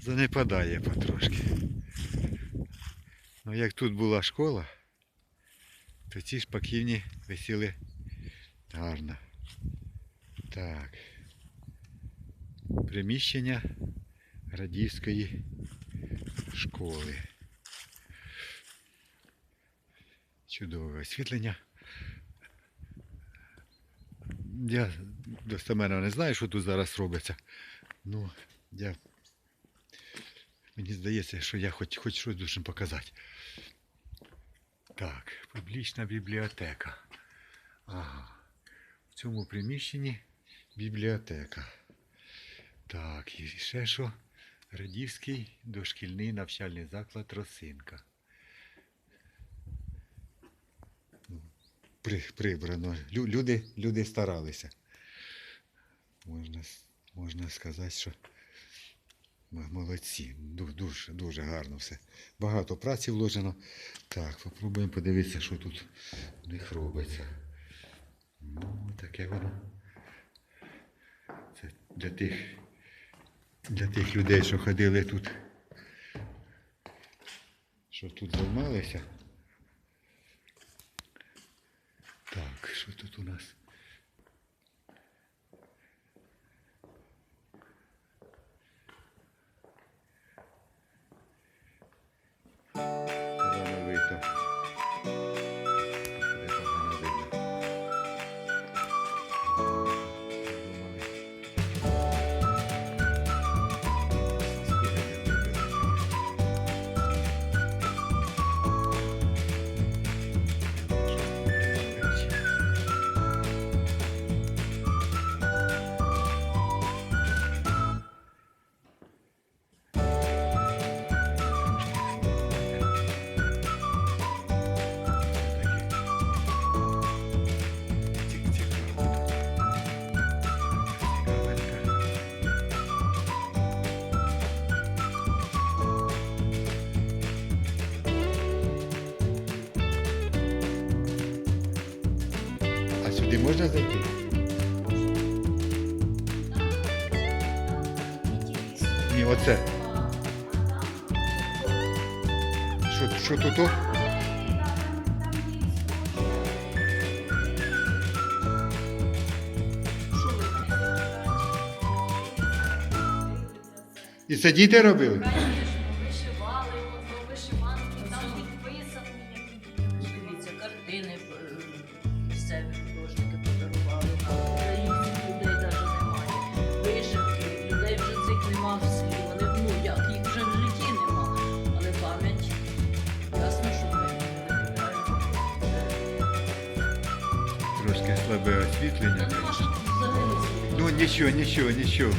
занепадає потрошки. Ну як тут була школа, то ці шпаківні висіли гарно. Так. Приміщення радівської школи. Чудове освітлення. Я достеменно не знаю, що тут зараз робиться. Ну, я... Мені здається, що я хоч, хоч щось должен показати. Так, публічна бібліотека. Ага. В цьому приміщенні бібліотека. Так, і ще що? Радівський дошкільний навчальний заклад Росинка. При, прибрано. Лю- Люди, люди старалися. Можна, можна сказати, що молодці. Дуже, дуже гарно все. Багато праці вложено. Так, попробуємо подивитися, що тут у них робиться. Ну, таке воно. Це для тих, для тих людей, що ходили тут, що тут займалися. Так, що тут у нас? Погано сюди можна зайти? Ні, оце. Що, що тут? І це діти робили? Трошки слабе освітлення. Ну нічого, нічого, нічого.